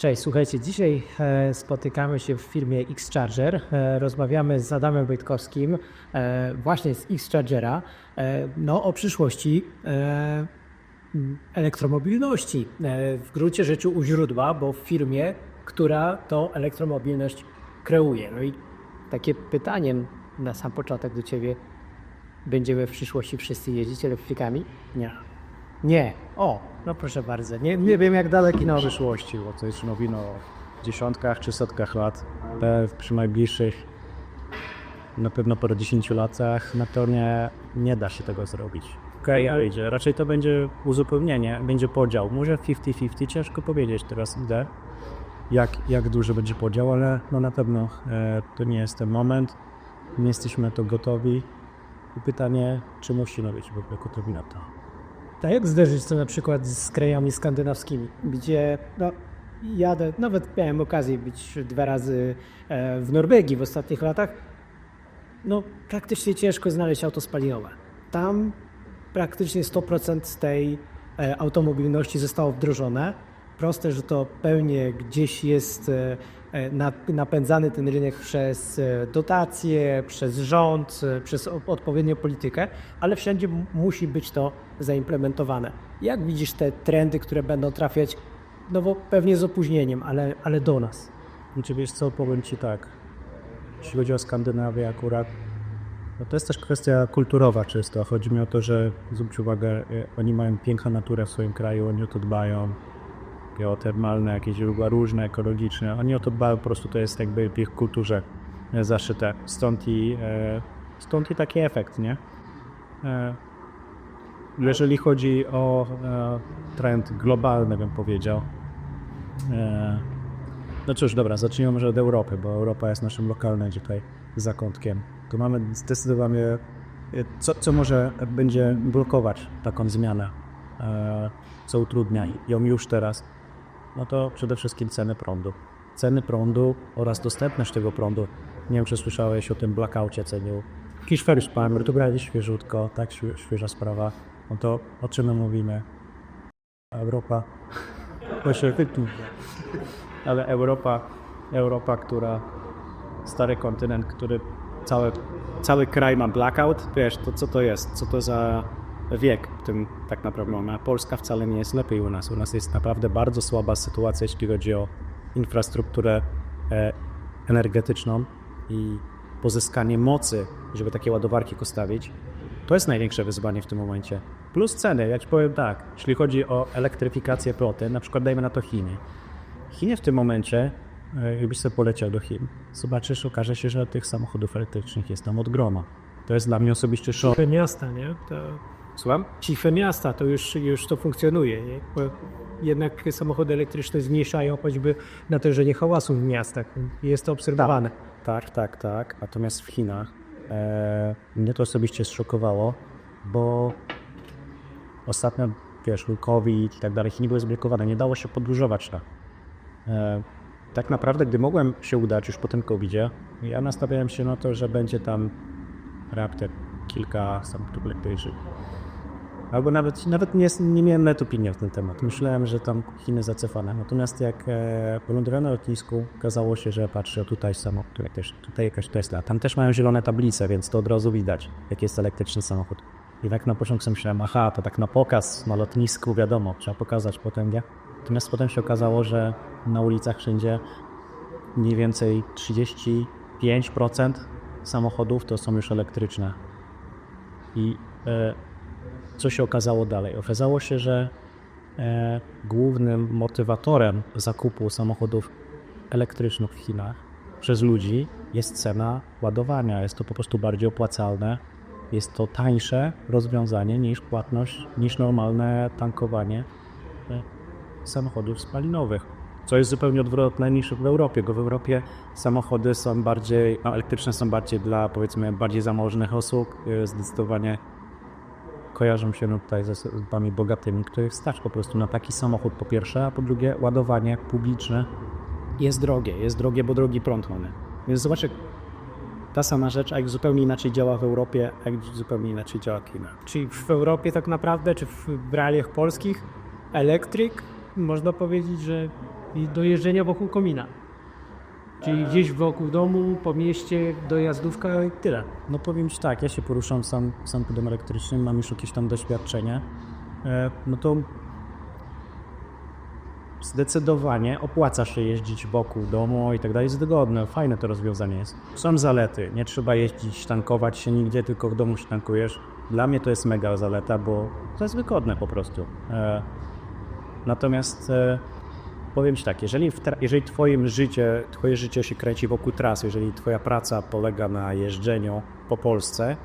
Cześć, słuchajcie, dzisiaj e, spotykamy się w firmie X-Charger. E, rozmawiamy z Adamem Wojtkowskim, e, właśnie z X-Chargera, no, o przyszłości elektromobilności. W gruncie rzeczy u źródła, bo w firmie, która tą elektromobilność kreuje. No i takie pytanie na sam początek do Ciebie. Będziemy w przyszłości wszyscy jeździć elektrykami? Nie. Nie. O, no proszę bardzo. Nie, nie wiem jak daleki na przyszłości, bo to jest nowino w dziesiątkach czy setkach lat. Te przy najbliższych, na pewno po 10 latach, na to nie, da się tego zrobić. Okej, okay, idzie. Raczej to będzie uzupełnienie, będzie podział. Może 50-50, ciężko powiedzieć teraz idę, jak, jak duży będzie podział, ale no na pewno e, to nie jest ten moment. Nie jesteśmy na to gotowi. I pytanie, czy musimy być w ogóle gotowi na to. Tak jak zderzyć to na przykład z krajami skandynawskimi, gdzie no, jadę, nawet miałem okazję być dwa razy e, w Norwegii w ostatnich latach, no praktycznie ciężko znaleźć auto spalinowe. Tam praktycznie 100% tej e, automobilności zostało wdrożone. Proste, że to pewnie gdzieś jest e, napędzany ten rynek przez e, dotacje, przez rząd, e, przez odpowiednią politykę, ale wszędzie musi być to zaimplementowane. Jak widzisz te trendy, które będą trafiać, no bo pewnie z opóźnieniem, ale, ale do nas? Znaczy wiesz co, powiem Ci tak, jeśli chodzi o Skandynawię akurat, no to jest też kwestia kulturowa czysto. Chodzi mi o to, że zwróć uwagę, e, oni mają piękną naturę w swoim kraju, oni o to dbają, geotermalne, jakieś źródła różne, ekologiczne, oni o to dbają, po prostu to jest jakby w ich kulturze e, zaszyte. Stąd i, e, stąd i taki efekt, nie? E, jeżeli chodzi o trend globalny, bym powiedział, no cóż, dobra, zacznijmy może od Europy, bo Europa jest naszym lokalnym tutaj zakątkiem. Tu mamy zdecydowanie, co, co może będzie blokować taką zmianę, co utrudnia ją już teraz, no to przede wszystkim ceny prądu. Ceny prądu oraz dostępność tego prądu. Nie wiem, czy słyszałeś o tym blackoutie cenił. Jakiś first timer, tu brali świeżutko, tak, świe- świeża sprawa. No to o czym my mówimy? Europa. Ale Europa, Europa, która stary kontynent, który cały, cały kraj ma blackout, wiesz, to co to jest? Co to za wiek w tym tak naprawdę? A Polska wcale nie jest lepiej u nas. U nas jest naprawdę bardzo słaba sytuacja, jeśli chodzi o infrastrukturę e, energetyczną i pozyskanie mocy, żeby takie ładowarki postawić. To jest największe wyzwanie w tym momencie. Plus ceny, ja ci powiem tak, jeśli chodzi o elektryfikację floty, na przykład dajmy na to Chiny. Chiny w tym momencie, e, jakbyś sobie poleciał do Chin, zobaczysz, okaże się, że tych samochodów elektrycznych jest tam od groma. To jest dla mnie osobiście szok. Miasta, nie? To Słucham? ciche miasta, to już, już to funkcjonuje, nie? Bo jednak samochody elektryczne zmniejszają choćby natężenie hałasu w miastach. Jest to obserwowane. Tak, tak, tak. Natomiast w Chinach e, mnie to osobiście zszokowało, bo ostatnio, wiesz, COVID i tak dalej, Chiny były zblokowane, nie dało się podróżować tam. E, tak naprawdę, gdy mogłem się udać już po tym COVID-zie, ja nastawiałem się na to, że będzie tam raptem kilka samochodów elektrycznych. Albo nawet, nawet nie, nie miałem nawet opinii na ten temat. Myślałem, że tam Chiny zacofane. Natomiast jak e, wylądowałem na lotnisku, okazało się, że patrzę, tutaj samochód, tutaj, też, tutaj jakaś Tesla. Tam też mają zielone tablice, więc to od razu widać, jaki jest elektryczny samochód. I tak na początku sobie myślałem, aha, to tak na pokaz, na lotnisku, wiadomo, trzeba pokazać nie? Natomiast potem się okazało, że na ulicach wszędzie mniej więcej 35% samochodów to są już elektryczne. I e, co się okazało dalej? Okazało się, że e, głównym motywatorem zakupu samochodów elektrycznych w Chinach przez ludzi jest cena ładowania. Jest to po prostu bardziej opłacalne. Jest to tańsze rozwiązanie niż płatność, niż normalne tankowanie e, samochodów spalinowych. Co jest zupełnie odwrotne niż w Europie, bo w Europie samochody są bardziej, no, elektryczne są bardziej dla powiedzmy bardziej zamożnych osób, e, zdecydowanie kojarzą się tutaj ze osobami bogatymi, których stać po prostu na taki samochód po pierwsze, a po drugie ładowanie publiczne jest drogie, jest drogie, bo drogi prąd mamy. Więc zobacz, jak ta sama rzecz, a jak zupełnie inaczej działa w Europie, a jak zupełnie inaczej działa Chinach. Czyli w Europie tak naprawdę, czy w realiach polskich, elektryk, można powiedzieć, że i do jeżdżenia wokół komina. Czyli gdzieś wokół domu, po mieście, dojazdówka i tyle. No powiem Ci tak, ja się poruszam sam samochodem elektrycznym, mam już jakieś tam doświadczenie. E, no to zdecydowanie opłaca się jeździć wokół domu i tak dalej. Jest wygodne, fajne to rozwiązanie jest. Są zalety, nie trzeba jeździć, tankować się nigdzie, tylko w domu się tankujesz. Dla mnie to jest mega zaleta, bo to jest wygodne po prostu. E, natomiast e, powiem Ci tak, jeżeli, w jeżeli twoim życie, Twoje życie się kręci wokół tras, jeżeli Twoja praca polega na jeżdżeniu po Polsce,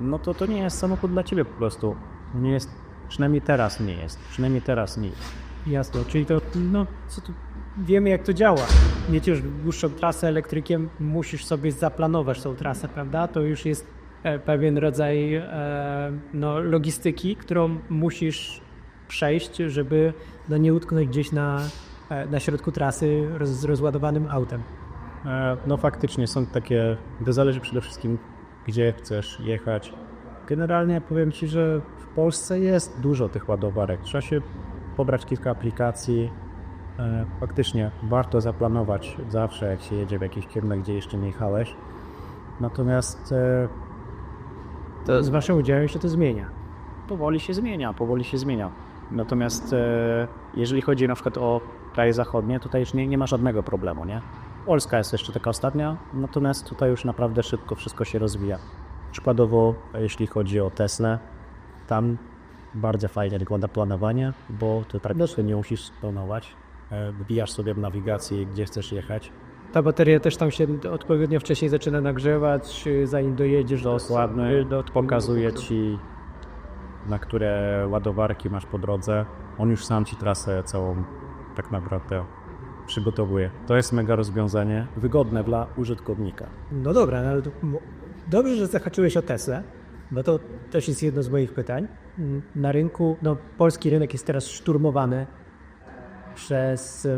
no to to nie jest samochód dla Ciebie po prostu. Nie jest, przynajmniej teraz nie jest. Przynajmniej teraz nie jest. Jasno, czyli to, no, co tu, wiemy jak to działa. Mieć już dłuższą trasę elektrykiem, musisz sobie zaplanować tą trasę, prawda? To już jest e, pewien rodzaj e, no, logistyki, którą musisz przejść, żeby no, nie utknąć gdzieś na, na środku trasy roz, z rozładowanym autem. E, No faktycznie są takie, to zależy przede wszystkim gdzie chcesz jechać. Generalnie powiem Ci, że w Polsce jest dużo tych ładowarek. Trzeba się pobrać kilka aplikacji. E, Faktycznie warto zaplanować zawsze jak się jedzie w jakiś kierunek, gdzie jeszcze nie jechałeś. Natomiast e, To z waszym udziałem się to zmienia. powoli się zmienia, powoli się zmienia. Natomiast e, jeżeli chodzi na przykład o kraje zachodnie, tutaj już nie, nie ma żadnego problemu, nie? Polska jest jeszcze taka ostatnia, natomiast tutaj już naprawdę szybko wszystko się rozwija. Przykładowo, jeśli chodzi o Tesla, tam bardzo fajnie wygląda planowanie, bo ty praktycznie nie musisz planować. E, Wbijasz sobie w nawigacji, gdzie chcesz jechać. Ta bateria też tam się odpowiednio wcześniej zaczyna nagrzewać, zanim dojedziesz do Dokładnie, do pokazuje ci, na które ładowarki masz po drodze. On już sam ci trasę całą tak naprawdę przygotowuje. To jest mega rozwiązanie, wygodne dla użytkownika. No dobra, no ale to, dobrze, że zahaczyłeś o Teslę, bo to też jest jedno z moich pytań. Mm, Na rynku, no polski rynek jest teraz szturmowany przez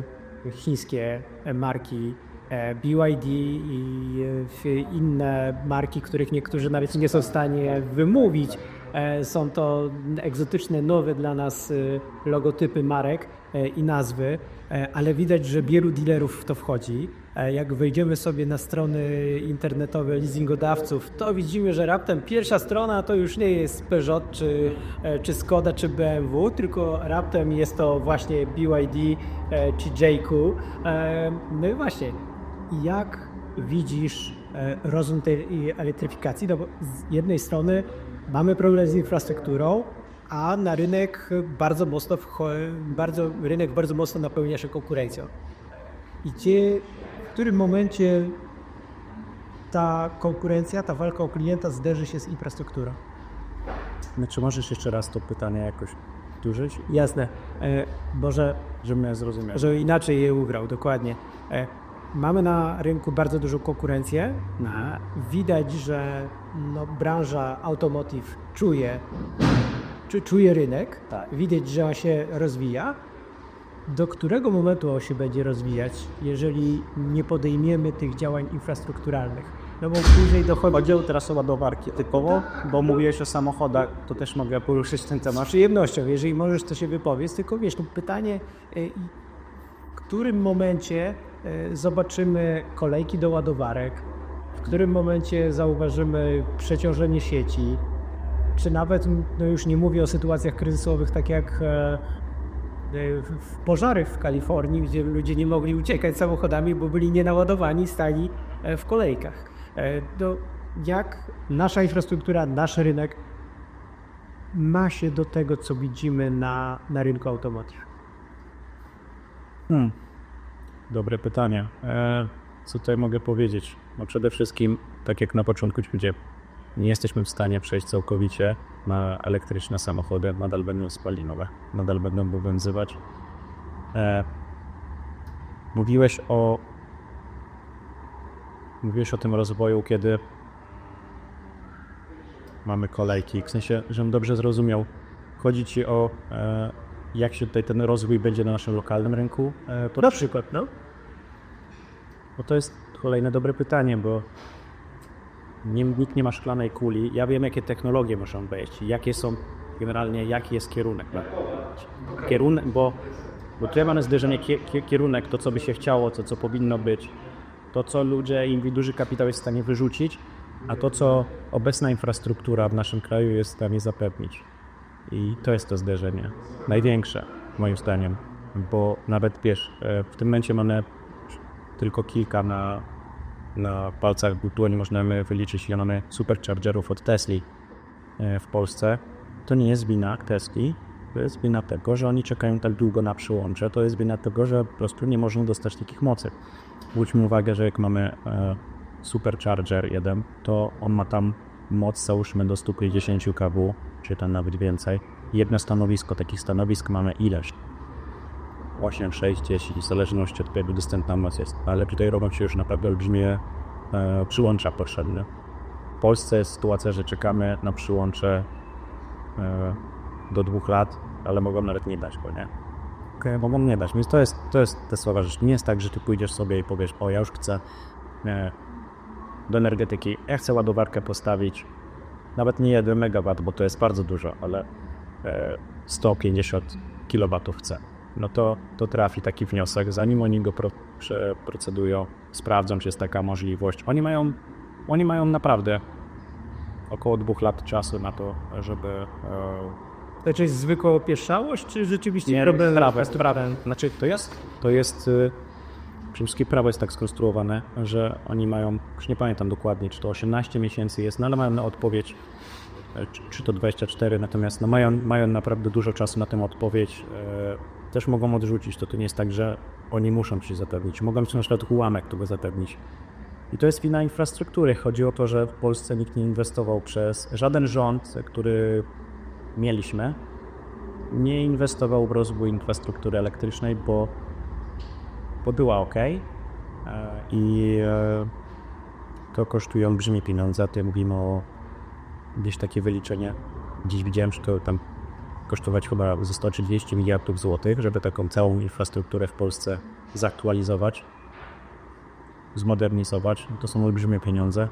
chińskie marki e, BYD i e, inne marki, których niektórzy nawet nie są w stanie wymówić. E, Są to egzotyczne, nowe dla nas e, logotypy marek e, i nazwy, ale widać, że wielu dealerów w to wchodzi. Jak wejdziemy sobie na strony internetowe leasingodawców, to widzimy, że raptem pierwsza strona to już nie jest Peugeot, czy, czy Skoda, czy BMW, tylko raptem jest to właśnie BYD czy JQ. No i właśnie, jak widzisz rozwój tej elektryfikacji? No bo z jednej strony mamy problem z infrastrukturą, a na rynek bardzo mocno, bardzo, rynek bardzo mocno napełnia się konkurencją. I gdzie, w którym momencie ta konkurencja, ta walka o klienta zderzy się z infrastrukturą? Czy możesz jeszcze raz to pytanie jakoś powtórzyć, Jasne. E, Może żebym ja zrozumiał? że inaczej je ugrał, dokładnie. E, Mamy na rynku bardzo dużą konkurencję. Widać, że no, branża automotive czuje, czy czuje rynek. Tak. Widać, że on się rozwija. Do którego momentu on się będzie rozwijać, jeżeli nie podejmiemy tych działań infrastrukturalnych? No bo później dochodzi Chodziło teraz o ładowarki typowo, bo mówiłeś o samochodach, to też mogę poruszyć ten z temat. przyjemnością, jeżeli możesz, to się wypowiedz. Tylko wiesz, to pytanie, i w którym momencie zobaczymy kolejki do ładowarek, w którym momencie zauważymy przeciążenie sieci, czy nawet, no już nie mówię o sytuacjach kryzysowych, tak jak e, e, pożary w Kalifornii, gdzie ludzie nie mogli uciekać samochodami, bo byli nienaładowani, stali e, w kolejkach. E, To jak nasza infrastruktura, nasz rynek ma się do tego, co widzimy na, na rynku automotive? Hmm. Dobre pytanie. E, co tutaj mogę powiedzieć? No przede wszystkim, tak jak na początku powiedziałem, nie jesteśmy w stanie przejść całkowicie na elektryczne samochody, nadal będą spalinowe, nadal będą obowiązywać. E, mówiłeś o mówiłeś o tym rozwoju, kiedy mamy kolejki, w sensie, żebym dobrze zrozumiał, chodzi ci o e, jak się tutaj ten rozwój będzie na naszym lokalnym rynku e, Na przykład, no. bo to jest kolejne dobre pytanie, bo nie, nikt nie ma szklanej kuli. Ja wiem, jakie technologie muszą wejść, jakie są generalnie, jaki jest kierunek. Kierunek, bo, Bo tutaj mamy zderzenie kie- kie- kierunek, to co by się chciało, to co powinno być, to co ludzie i duży kapitał jest w stanie wyrzucić, a to co obecna infrastruktura w naszym kraju jest w stanie zapewnić. I to jest to zderzenie. Największe, moim zdaniem. Bo nawet wiesz, e, w tym momencie mamy tylko kilka na, na palcach dłoni możemy wyliczyć ile mamy superchargerów od Tesli e, w Polsce. To nie jest wina Tesli, to jest wina tego, że oni czekają tak długo na przyłącze, to jest wina tego, że po prostu nie można dostać takich mocy. Zwróćmy uwagę, że jak mamy e, supercharger jeden, to on ma tam moc załóżmy do 150 kW, czy tam nawet więcej. Jedno stanowisko, takich stanowisk mamy ileś? 8, 6, 10, w zależności od tego, jak dostępna moc jest. Ale tutaj robią się już naprawdę olbrzymie e, przyłącza potrzebne. W Polsce jest sytuacja, że czekamy na przyłącze e, do dwóch lat, ale mogą nawet nie dać go, nie? Okay, mogą nie dać. Więc to jest, to jest te słowa rzecz. Nie jest tak, że ty pójdziesz sobie i powiesz, o ja już chcę e, do energetyki, ja chcę ładowarkę postawić, nawet nie 1 MW, bo to jest bardzo dużo, ale e, 150 kW chcę. No to, to trafi taki wniosek, zanim oni go pro, procedują, sprawdzą, czy jest taka możliwość. Oni mają, oni mają naprawdę około dwóch lat czasu na to, żeby e, To jest zwykła opieszałość, czy rzeczywiście nie, problem prawo jest prawem. Znaczy to jest, to jest y, przede wszystkim prawo jest tak skonstruowane, że oni mają, już nie pamiętam dokładnie, czy to 18 miesięcy jest, no ale mają na odpowiedź, e, czy, to 24, natomiast no mają, mają naprawdę dużo czasu na tę odpowiedź. e, Też mogą odrzucić, to to nie jest tak, że oni muszą ci zapewnić. Mogą ci na przykład ułamek tego zapewnić. I to jest wina infrastruktury. Chodzi o to, że w Polsce nikt nie inwestował przez żaden rząd, który mieliśmy, nie inwestował w rozwój infrastruktury elektrycznej, bo, bo była ok. e, I e, to kosztuje olbrzymie pieniądze. Tutaj mówimy o gdzieś takie wyliczenie. Dziś widziałem, że to tam kosztować chyba ze 130 miliardów złotych, żeby taką całą infrastrukturę w Polsce zaktualizować, zmodernizować. To są olbrzymie pieniądze.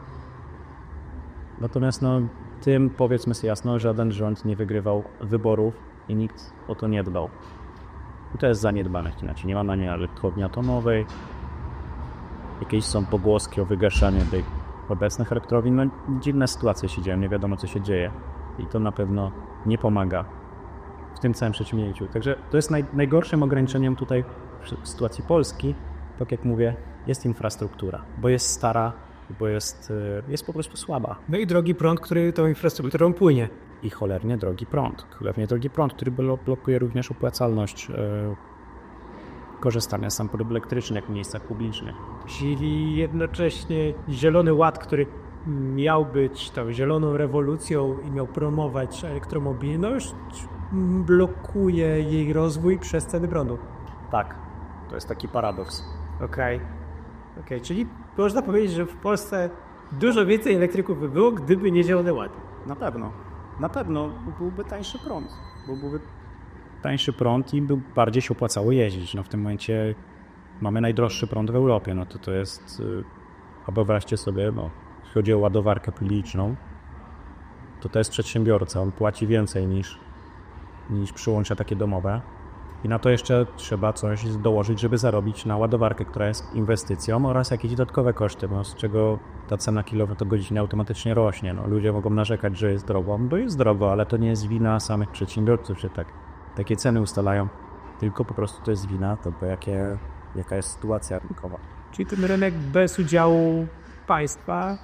Natomiast no, tym powiedzmy sobie jasno, żaden rząd nie wygrywał wyborów i nikt o to nie dbał. I to jest zaniedbane. Nie ma na nie elektrowni atomowej. Jakieś są pogłoski o wygaszaniu tych obecnych elektrowni. No dziwne sytuacje się dzieją, nie wiadomo co się dzieje. I to na pewno nie pomaga w tym całym przedsięwzięciu. Także to jest naj, najgorszym ograniczeniem tutaj w sytuacji Polski. Tak jak mówię, jest infrastruktura, bo jest stara, bo jest, y, jest po prostu słaba. No i drogi prąd, który tą infrastrukturą płynie. I cholernie drogi prąd. Cholernie drogi prąd, który blo- blokuje również opłacalność e, korzystania z samochodów elektrycznych w miejscach publicznych. Czyli jednocześnie Zielony Ład, który miał być tą zieloną rewolucją i miał promować elektromobilność, blokuje jej rozwój przez ceny prądu. Tak, to jest taki paradoks. Okej. Okej, czyli można powiedzieć, że w Polsce dużo więcej elektryków by było, gdyby nie Zielony Ład. Na pewno. Na pewno byłby tańszy prąd. Byłby tańszy prąd i by bardziej się opłacało jeździć. No w tym momencie mamy najdroższy prąd w Europie. No to to jest... y, A wyobraźcie sobie, no, jeśli chodzi o ładowarkę publiczną, to to jest przedsiębiorca. On płaci więcej niż, niż przyłącza takie domowe. I na to jeszcze trzeba coś dołożyć, żeby zarobić na ładowarkę, która jest inwestycją oraz jakieś dodatkowe koszty, no, z czego ta cena kilowatogodziny automatycznie rośnie. No, ludzie mogą narzekać, że jest drogo, bo jest drogo, ale to nie jest wina samych przedsiębiorców, że tak, takie ceny ustalają, tylko po prostu to jest wina tego, jakie, jaka jest sytuacja rynkowa. Czyli ten rynek bez udziału państwa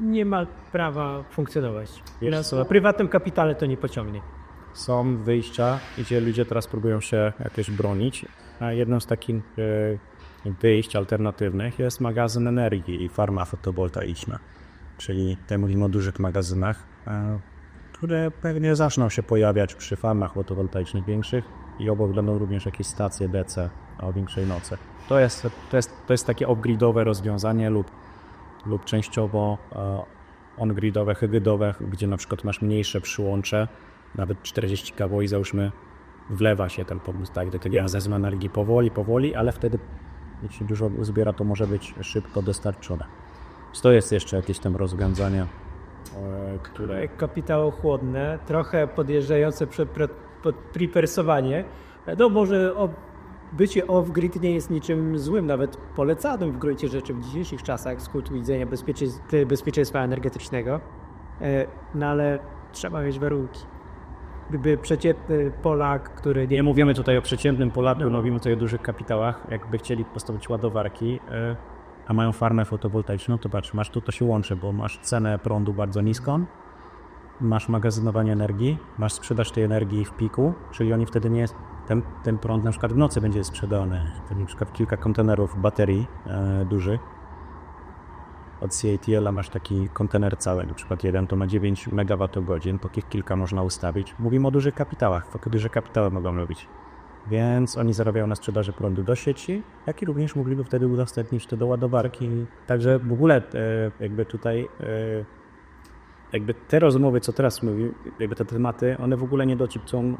nie ma prawa funkcjonować. Wiesz Na prywatnym kapitale to nie pociągnie. Są wyjścia, gdzie ludzie teraz próbują się jakoś bronić, a jedną z takich e, wyjść alternatywnych jest magazyn energii i farma fotowoltaiczna. Czyli tutaj mówimy o dużych magazynach, e, które pewnie zaczną się pojawiać przy farmach fotowoltaicznych większych i obok będą również jakieś stacje DC o większej nocy. To jest, to jest, to jest takie off-gridowe rozwiązanie lub, lub częściowo e, on-gridowe, hybrydowe, gdzie na przykład masz mniejsze przyłącze, nawet 40 kW załóżmy wlewa się ten pomysł, tak, do tego razem energii powoli, powoli, ale wtedy jeśli dużo uzbiera, to może być szybko dostarczone. Więc to jest jeszcze jakieś tam rozwiązanie, e, które kapitałochłodne, trochę podjeżdżające przed prepersowanie. No może o bycie off-grid nie jest niczym złym, nawet polecanym w gruncie rzeczy w dzisiejszych czasach z punktu widzenia bezpiecze- bezpieczeństwa energetycznego. E, No ale trzeba mieć warunki. Gdyby przeciętny Polak, który nie Nie mówimy tutaj o przeciętnym Polaku, mówimy tutaj o dużych kapitałach. Jakby chcieli postawić ładowarki, e, a mają farmę fotowoltaiczną, to patrz, masz tu to się łączy, bo masz cenę prądu bardzo niską, masz magazynowanie energii, masz sprzedaż tej energii w piku, czyli oni wtedy nie ten, ten prąd na przykład w nocy będzie sprzedany, na przykład kilka kontenerów baterii e, dużych. Od CATL masz taki kontener cały, na przykład jeden to ma 9 MWh, takich kilka można ustawić. Mówimy o dużych kapitałach, tylko duże kapitały mogą robić. Więc oni zarabiają na sprzedaży prądu do sieci, jak i również mogliby wtedy udostępnić to do ładowarki. Także w ogóle e, jakby tutaj e, jakby te rozmowy, co teraz mówię, jakby te tematy, one w ogóle nie dociepcą e,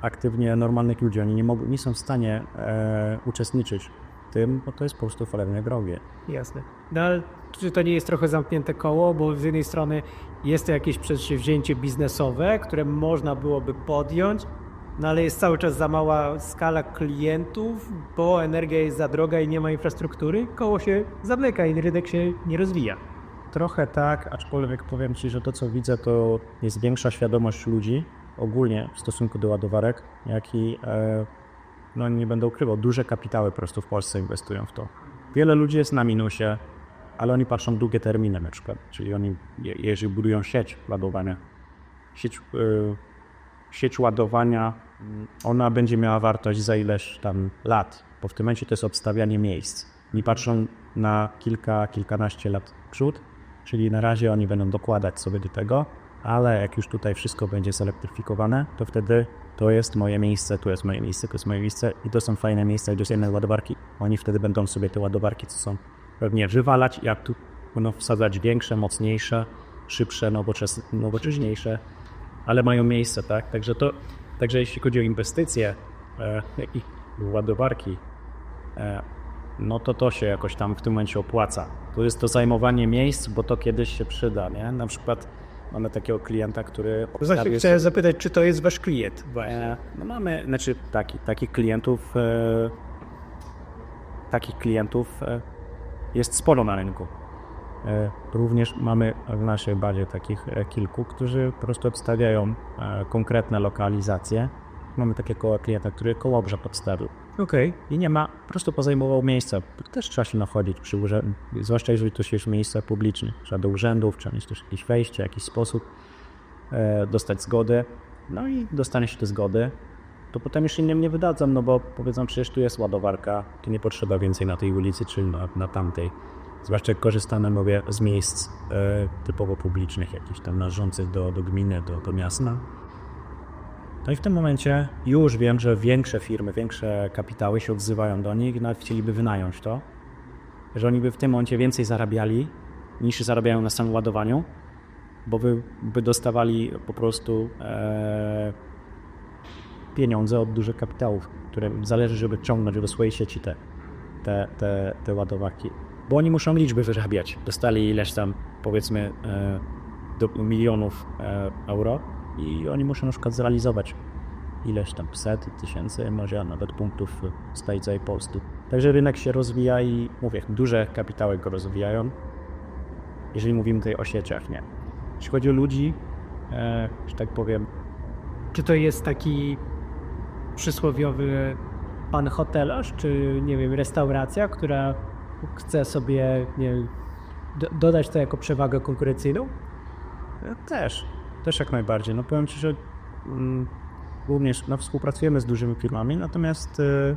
aktywnie normalnych ludzi. Oni nie, mogą, nie są w stanie uczestniczyć tym, bo to jest po prostu cholernie drogie. Jasne. No ale czy to nie jest trochę zamknięte koło, bo z jednej strony jest to jakieś przedsięwzięcie biznesowe, które można byłoby podjąć, no ale jest cały czas za mała skala klientów, bo energia jest za droga i nie ma infrastruktury, koło się zamyka i rynek się nie rozwija. Trochę tak, aczkolwiek powiem Ci, że to co widzę to jest większa świadomość ludzi ogólnie w stosunku do ładowarek, jak i, e, no nie będę ukrywał, duże kapitały po prostu w Polsce inwestują w to. Wiele ludzi jest na minusie, ale oni patrzą długie terminy na przykład, czyli oni, je- jeżeli budują sieć ładowania, sieć, e, sieć ładowania, mm, ona będzie miała wartość za ileś tam lat, bo w tym momencie to jest obstawianie miejsc. Nie patrzą na kilka, kilkanaście lat przód, czyli na razie oni będą dokładać sobie do tego, ale jak już tutaj wszystko będzie zelektryfikowane, to wtedy to jest moje miejsce, tu jest moje miejsce, to jest moje miejsce i to są fajne miejsca i inne ładowarki. Oni wtedy będą sobie te ładowarki, co są pewnie wywalać, jak tu będą wsadzać większe, mocniejsze, szybsze, nowocześniejsze, ale mają miejsce, tak? Także to, także jeśli chodzi o inwestycje e, i ładowarki, e, no to to się jakoś tam w tym momencie opłaca. To jest to zajmowanie miejsc, bo to kiedyś się przyda, nie? Na przykład mamy takiego klienta, który... Właśnie obstawił chciałem zapytać, czy to jest wasz klient? E, No mamy, znaczy taki, takich klientów, e, takich klientów e, jest sporo na rynku. E, również mamy w naszej bazie takich e, kilku, którzy po prostu obstawiają e, konkretne lokalizacje. Mamy takiego klienta, który Kołobrzeg podstawił. Okej. I nie ma, po prostu pozajmował miejsca. Też trzeba się nachodzić przy urzędzie, zwłaszcza jeżeli to jest miejsce publiczne. Trzeba do urzędów, trzeba mieć też jakieś wejście, jakiś sposób e, dostać zgodę. No i dostanie się te zgody, to potem już innym nie wydadzą, no bo powiedzą, przecież tu jest ładowarka, tu nie potrzeba więcej na tej ulicy, czy na, na tamtej. Zwłaszcza jak korzystamy, mówię, z miejsc e, typowo publicznych, jakichś tam należących do, do gminy, do, do miasta. No i w tym momencie już wiem, że większe firmy, większe kapitały się odzywają do nich nawet chcieliby wynająć to, że oni by w tym momencie więcej zarabiali niż zarabiają na samym ładowaniu, bo by, by dostawali po prostu e, pieniądze od dużych kapitałów, którym zależy, żeby ciągnąć do swojej sieci te, te, te, te ładowarki. Bo oni muszą liczby wyrabiać. Dostali ileś tam, powiedzmy, e, do milionów e, euro i oni muszą na przykład zrealizować ileś tam set tysięcy, może nawet punktów z tej całej Polski. Także rynek się rozwija i mówię, duże kapitały go rozwijają, jeżeli mówimy tutaj o sieciach, nie. Jeśli chodzi o ludzi, e, że tak powiem, Czy to jest taki przysłowiowy pan hotelarz, czy nie wiem, restauracja, która chce sobie nie dodać to jako przewagę konkurencyjną? Też, też jak najbardziej. No powiem Ci, że mm, głównie no, współpracujemy z dużymi firmami, natomiast e,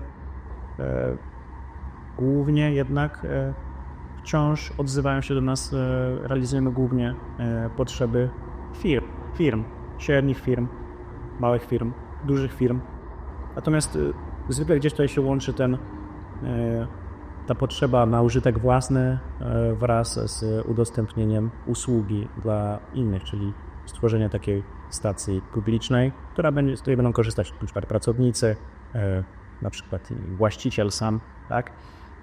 e, głównie jednak e, wciąż odzywają się do nas, realizujemy głównie potrzeby firm, firm, średnich firm, małych firm, dużych firm. Natomiast zwykle gdzieś tutaj się łączy ten ta potrzeba na użytek własny wraz z udostępnieniem usługi dla innych, czyli stworzenie takiej stacji publicznej, która będzie, z której będą korzystać na przykład pracownicy, e, na przykład właściciel sam, tak?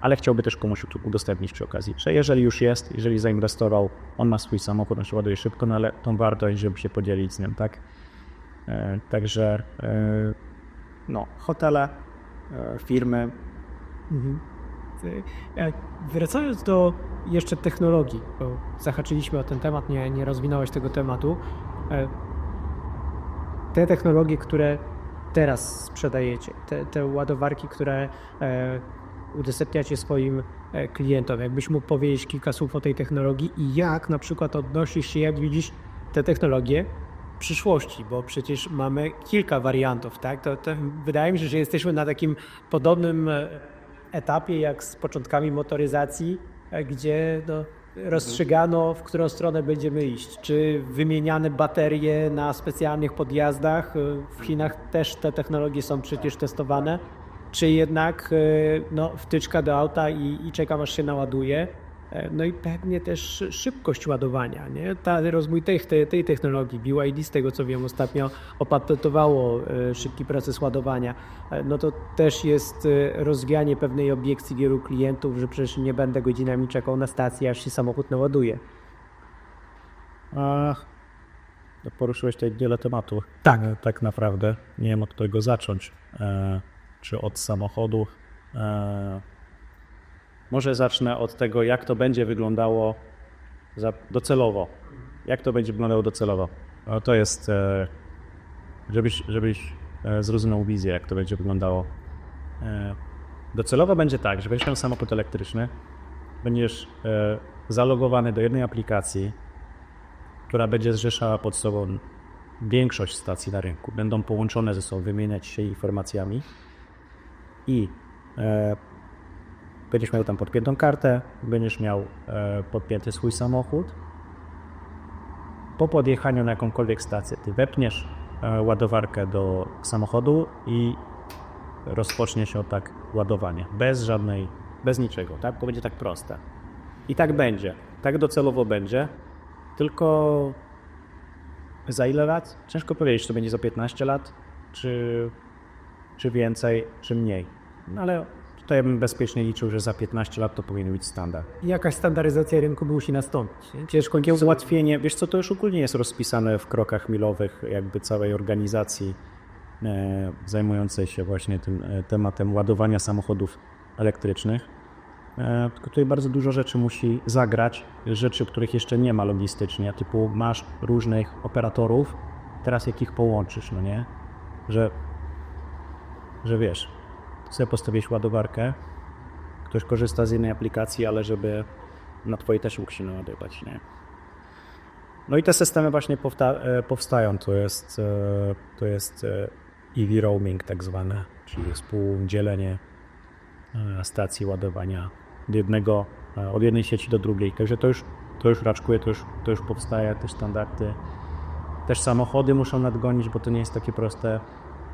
Ale chciałby też komuś udostępnić przy okazji, że jeżeli już jest, jeżeli zainwestował, on ma swój samochód, on się ładuje szybko, no ale tą wartość, żeby się podzielić z nim, tak? E, Także e, no, hotele, firmy. Mhm. Wracając do jeszcze technologii, bo zahaczyliśmy o ten temat, nie, nie rozwinąłeś tego tematu. E, Te technologie, które teraz sprzedajecie, te, te ładowarki, które e, udostępniacie swoim e, klientom, jakbyś mógł powiedzieć kilka słów o tej technologii i jak na przykład odnosisz się, jak widzisz te technologie przyszłości, bo przecież mamy kilka wariantów, tak? To, to wydaje mi się, że jesteśmy na takim podobnym etapie jak z początkami motoryzacji, gdzie no, rozstrzygano, w którą stronę będziemy iść. Czy wymieniane baterie na specjalnych podjazdach, e, w Chinach też te technologie są przecież testowane, czy jednak e, no, wtyczka do auta i, i czekam aż się naładuje. E, No i pewnie też szybkość ładowania, nie? Ta, rozwój tej, tej, tej technologii, BYD z tego co wiem ostatnio opatentowało e, szybki proces ładowania, E, no to też jest rozwianie pewnej obiekcji wielu klientów, że przecież nie będę godzinami czekał na stację, aż się samochód naładuje. A, no poruszyłeś tutaj wiele tematów. Tak. Tak naprawdę. Nie wiem od którego zacząć. E, czy od samochodu. E, może zacznę od tego, jak to będzie wyglądało docelowo. Jak to będzie wyglądało docelowo? To jest, e, żebyś, żebyś e, zrozumiał wizję, jak to będzie wyglądało. E, docelowo będzie tak, że będziesz miał samochód elektryczny, będziesz zalogowany do jednej aplikacji, która będzie zrzeszała pod sobą większość stacji na rynku. Będą połączone ze sobą, wymieniać się informacjami i będziesz miał tam podpiętą kartę, będziesz miał e, podpięty swój samochód. Po podjechaniu na jakąkolwiek stację, ty wepniesz e, ładowarkę do samochodu i rozpocznie się tak ładowanie. Bez żadnej, bez niczego, tak? To będzie tak proste. I tak będzie. Tak docelowo będzie. Tylko za ile lat? Ciężko powiedzieć, czy to będzie za 15 lat, czy, czy więcej, czy mniej. No ale tutaj bym bezpiecznie liczył, że za 15 lat to powinien być standard. Jakaś standaryzacja rynku musi nastąpić. nie? Ciężko nie Ułatwienie, wiesz co, to już ogólnie jest rozpisane w krokach milowych jakby całej organizacji e, zajmującej się właśnie tym e, tematem ładowania samochodów elektrycznych. E, tylko tutaj bardzo dużo rzeczy musi zagrać, rzeczy, których jeszcze nie ma logistycznie, typu masz różnych operatorów, teraz jak ich połączysz, no nie? Że, że wiesz, sobie postawiłeś ładowarkę, ktoś korzysta z jednej aplikacji, ale żeby na twojej też mógł się naładować, nie? No i te systemy właśnie e, powstają. To jest, e, to jest e, EV roaming tak zwane, czyli współdzielenie e, stacji ładowania od jednego, e, od jednej sieci do drugiej. Także to już, to już raczkuje, to już, to już powstaje, te standardy. Też samochody muszą nadgonić, bo to nie jest takie proste.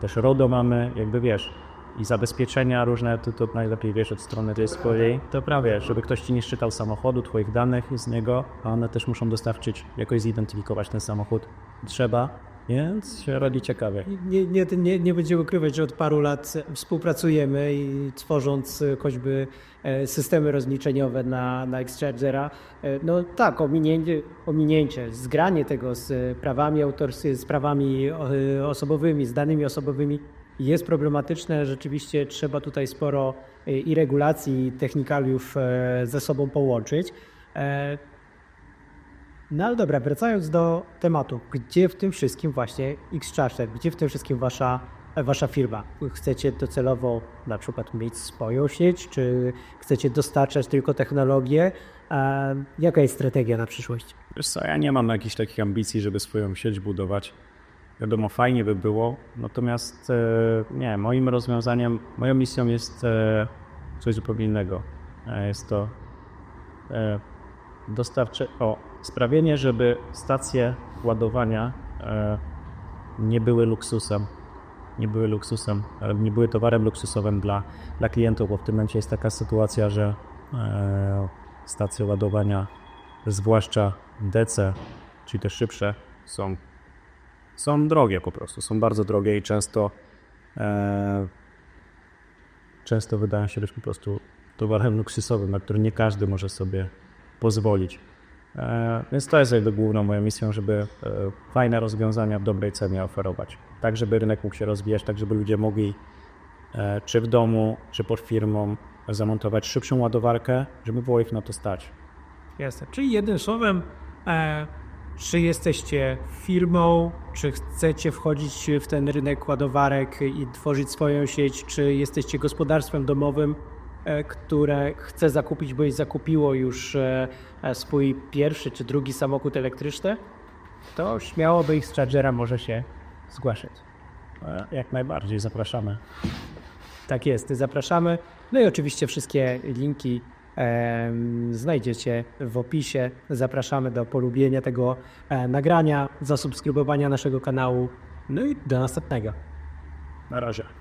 Też RODO mamy, jakby wiesz, i zabezpieczenia różne, ty to najlepiej wiesz od strony tej. To prawie, żeby ktoś ci nie szczytał samochodu, twoich danych z niego, a one też muszą dostarczyć, jakoś zidentyfikować ten samochód. Trzeba, więc się rodzi ciekawie. Nie, nie, nie, nie będziemy ukrywać, że od paru lat współpracujemy i tworząc choćby e, systemy rozliczeniowe na, na Exchangera, e, no tak, ominięcie, ominięcie, zgranie tego z prawami autorskie, z prawami e, osobowymi, z danymi osobowymi jest problematyczne. Rzeczywiście trzeba tutaj sporo e, i regulacji, i technikaliów e, ze sobą połączyć. E, no ale dobra, wracając do tematu, gdzie w tym wszystkim właśnie X-Charter, gdzie w tym wszystkim wasza, wasza firma? Chcecie docelowo na przykład mieć swoją sieć, czy chcecie dostarczać tylko technologię? Jaka jest strategia na przyszłość? Wiesz co, ja nie mam jakichś takich ambicji, żeby swoją sieć budować. Wiadomo, fajnie by było, natomiast e, nie, moim rozwiązaniem, moją misją jest e, coś zupełnie innego. E, Jest to dostarcze, o, sprawienie, żeby stacje ładowania nie były luksusem. Nie były luksusem, nie były towarem luksusowym dla, dla klientów, bo w tym momencie jest taka sytuacja, że stacje ładowania, zwłaszcza DC, czyli te szybsze, są, są drogie po prostu, są bardzo drogie i często e, często wydają się być po prostu towarem luksusowym, na który nie każdy może sobie pozwolić. E, Więc to jest jakby główną moją misją, żeby e, fajne rozwiązania w dobrej cenie oferować. Tak, żeby rynek mógł się rozwijać, tak, żeby ludzie mogli e, czy w domu, czy pod firmą, zamontować szybszą ładowarkę, żeby było ich na to stać. Jasne. Czyli jednym słowem, e, czy jesteście firmą, czy chcecie wchodzić w ten rynek ładowarek i tworzyć swoją sieć, czy jesteście gospodarstwem domowym, e, które chce zakupić, bo zakupiło już e, e, swój pierwszy czy drugi samochód elektryczny, to śmiało by ich z Chargera może się zgłaszać. Jak najbardziej zapraszamy. Tak jest, zapraszamy. No i oczywiście wszystkie linki znajdziecie w opisie. Zapraszamy do polubienia tego e, nagrania, zasubskrybowania naszego kanału. No i do następnego. Na razie.